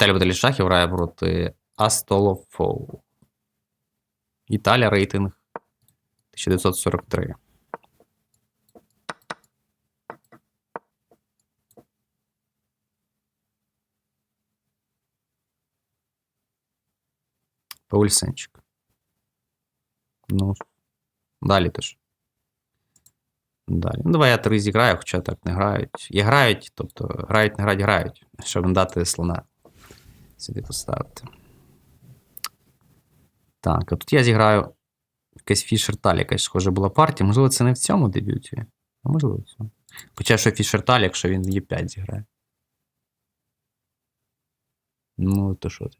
Віталій Баталій Шахів грає проти Астолофоу. Італія рейтинг 1943. Паульсенчик. Ну, далі теж. Далі. Ну, давай я три зіграю, хоча так не грають. І грають, тобто грають, не грають, грають. Щоб дати слона сюди поставити. Так, а тут я зіграю якась Фішер Таль, якась схожа була партія. Можливо, це не в цьому дебюті. А можливо, в цьому. Хоча що Фішер Таль, якщо він Е5 зіграє. Ну, то що?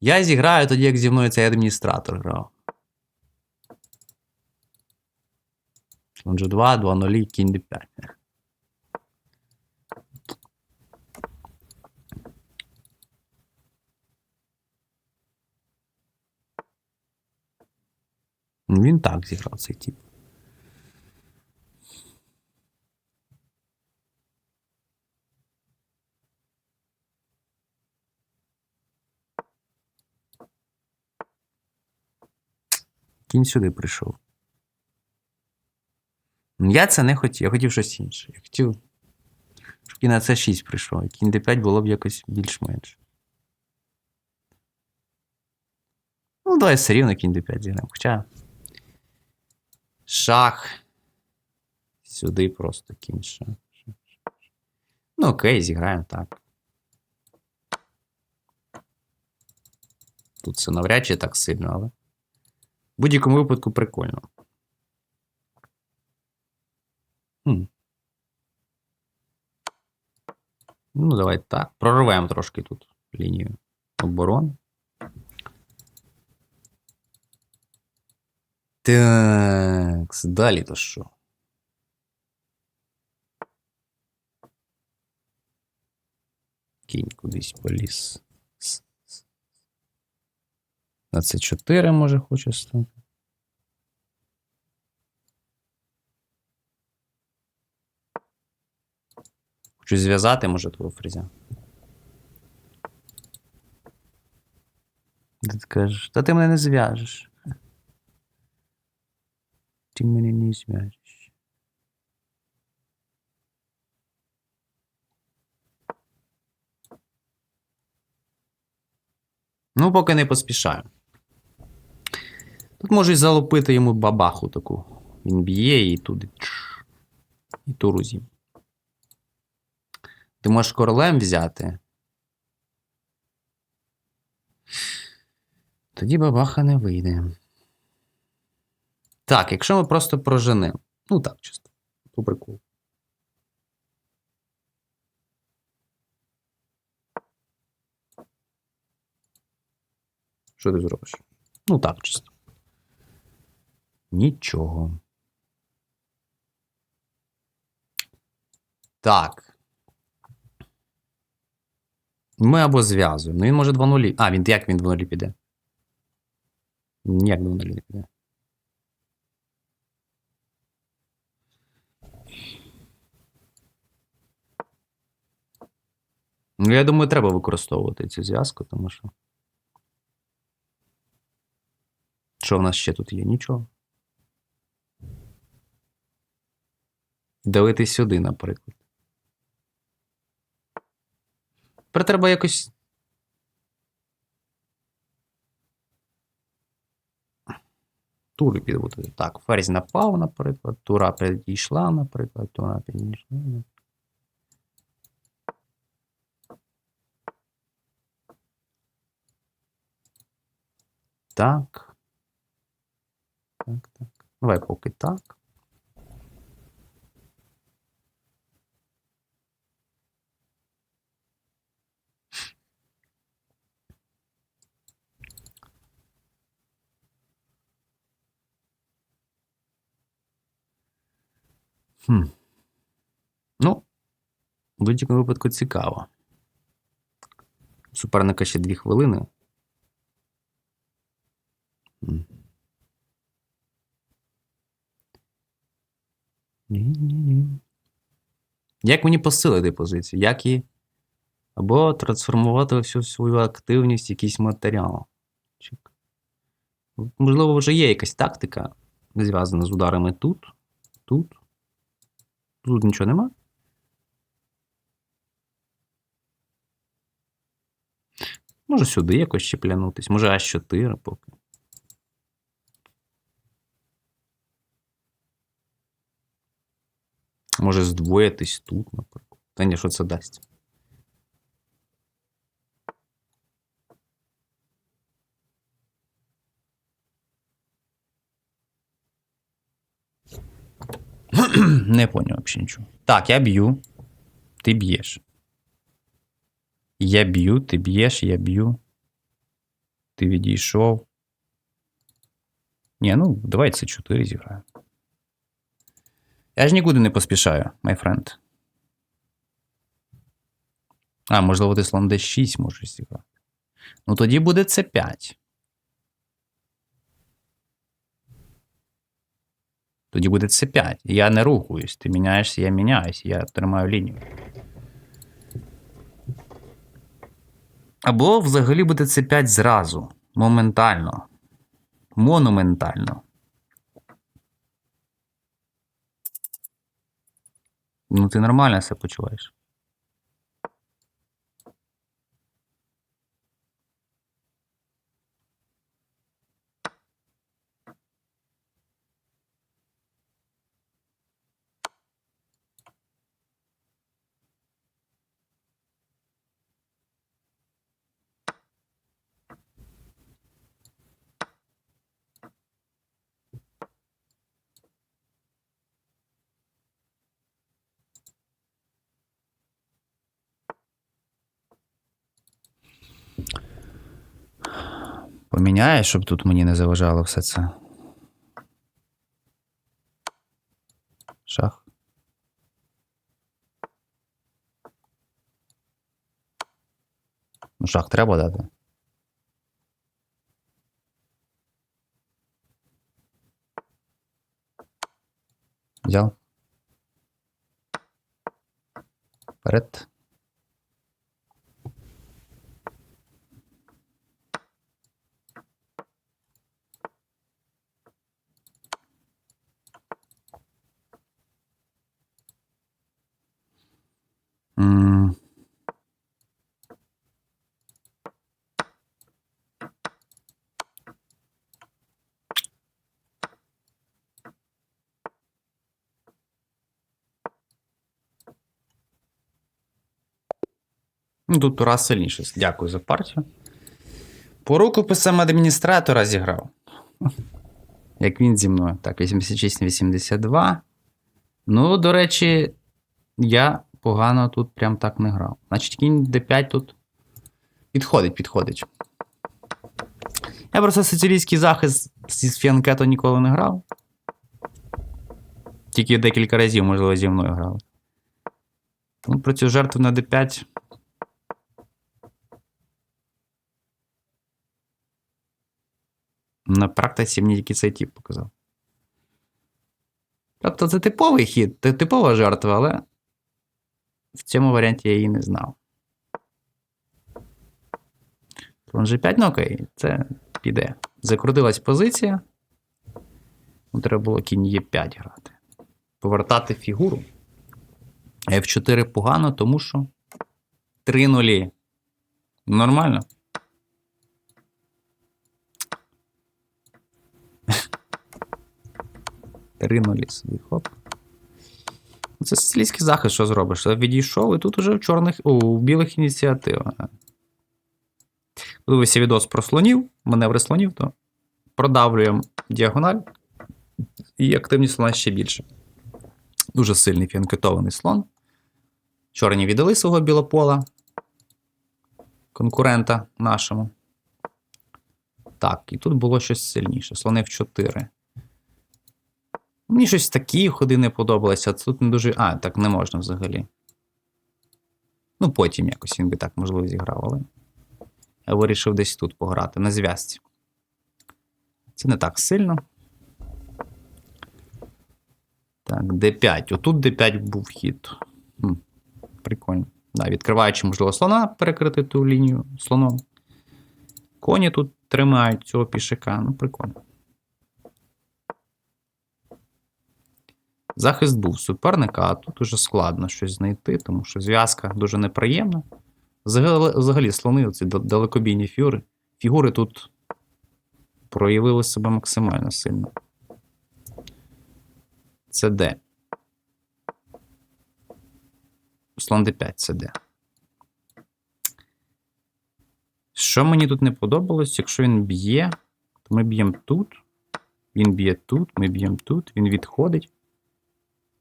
Я зіграю тоді, як зі мною цей адміністратор грав. Он же 2, 2, 0, кінь d5. Ну, Він так зіграв цей тип. Кінь сюди прийшов. Я це не хотів, я хотів щось інше. Я хотів, щоб кінь на С6 прийшов, і кінь d5 було б якось більш-менш. Ну, давай все рівно кінь d5 зіграємо. Хоча. Шах. Сюди просто кінь шах. Ну, окей, зіграємо так. Тут це навряд чи так сильно, але. В будь-якому випадку прикольно. Хм. Ну, давай так. Прорвемо трошки тут лінію оборони. Так, далі то що? Кінь кудись поліз. На це 4 може хоче стати. Хочу зв'язати, може, твого фрезя. Ти кажеш, та ти мене не зв'яжеш. Ти мене не зв'яжеш. Ну, поки не поспішаю. Тут можуть залупити йому бабаху таку. Він б'є і туди. І ту рузі. Ти можеш королем взяти. Тоді бабаха не вийде. Так, якщо ми просто проженемо. Ну так, чисто. По приколу. Що ти зробиш? Ну так, чисто. Нічого. Так. Ми або зв'язуємо. Ну він може 2 нулі. А, він як він 2 нулі піде? Ніяк 2 нулі не піде. Ну, я думаю, треба використовувати цю зв'язку, тому що. Що в нас ще тут є? Нічого. Давити сюди, наприклад. Тепер треба якось. Тури підбути. Так, ферзь напав, наприклад. Тура підійшла, наприклад. Тура підійшла. Так. Так, так. Давай поки так. Хм. Ну, в будь-якому випадку цікаво. Суперника ще дві хвилини. Ні-ні-ні. Як мені посилити позицію? Як її. Або трансформувати всю свою активність в якийсь матеріал. Можливо, вже є якась тактика, зв'язана з ударами тут, тут. Тут нічого нема. Може сюди якось щеплянутись, може аж 4 поки. Може здвоїтись тут, наприклад. Та ні, що це дасть? Не поняв взагалі нічого. Так, я б'ю. Ти б'єш. Я б'ю, ти б'єш, я б'ю. Ти відійшов. Ні, ну, давай це 4 зіграю. Я ж нікуди не поспішаю, my friend. А, можливо, ти слон d6 можеш зіграти. Ну тоді буде c5. Тоді буде це 5. Я не рухаюсь. Ти міняєшся, я міняюсь, я тримаю лінію. Або взагалі буде це 5 зразу. Моментально. Монументально. Ну, ти нормально себе почуваєш. Поміняєш, щоб тут мені не заважало все це. Шах. Ну, шах треба дати. Взяв. Вперед. Ну, тут Тура сильніше. Дякую за партію. По рукописам адміністратора зіграв. Як він зі мною. Так, 86-82. Ну, до речі, я погано тут прям так не грав. Значить, кінь d5 тут підходить, підходить. Я просто сицилійський захист зі Сфіанкето ніколи не грав. Тільки декілька разів, можливо, зі мною грали. Тому про цю жертву на d5. На практиці мені тільки цей тип показав. Тобто це типовий хід, це типова жертва, але в цьому варіанті я її не знав. Слон G5, ну окей, це піде. Закрутилась позиція. Треба було кінь Е5 грати. Повертати фігуру. F4 погано, тому що 3 нулі. Нормально. Три нулі хоп. Ну, Це сицилійський захист, що зробиш? Відійшов, і тут уже в чорних. У білих ініціатива. Подивився відос про слонів, маневри слонів, то продавлюємо діагональ. І активність слона ще більше. Дуже сильний фіанкетований слон. Чорні віддали свого білопола. Конкурента нашому. Так, і тут було щось сильніше. Слони в 4. Мені щось такі ходи не подобалося, а тут не дуже. А, так не можна взагалі. Ну, потім якось він би так, можливо, зіграв, але. Я вирішив десь тут пограти, на зв'язці. Це не так сильно. Так, d5. Отут d5 був хід. Хм, прикольно. Да, відкриваючи, можливо, слона перекрити ту лінію слоном. Коні тут тримають цього пішака. Ну, прикольно. Захист був суперника, а тут уже складно щось знайти, тому що зв'язка дуже неприємна. Взагалі, слони, да- далекобійні фігури, фігури тут проявили себе максимально сильно. Це Д. Слон D5 це Д. Що мені тут не подобалось, якщо він б'є, то ми б'ємо тут. Він б'є тут, ми б'ємо тут, він відходить.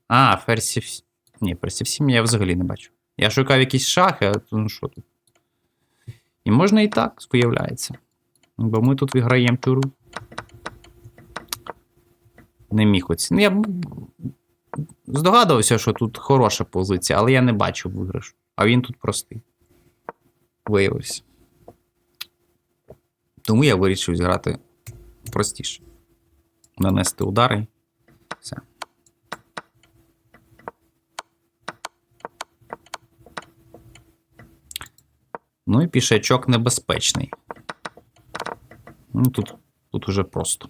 А, ферзь. Ні, ферзь F7 я взагалі не бачу. Я шукав якісь шахи, а тут, ну що тут? І можна і так, виявляється. Бо ми тут виграємо туру. Не міг оці. Ну, я здогадувався, що тут хороша позиція, але я не бачив виграшу. А він тут простий. Виявився. Тому я вирішив зіграти простіше. Нанести удари. Ну і пішачок небезпечний. Ну, тут, тут уже просто.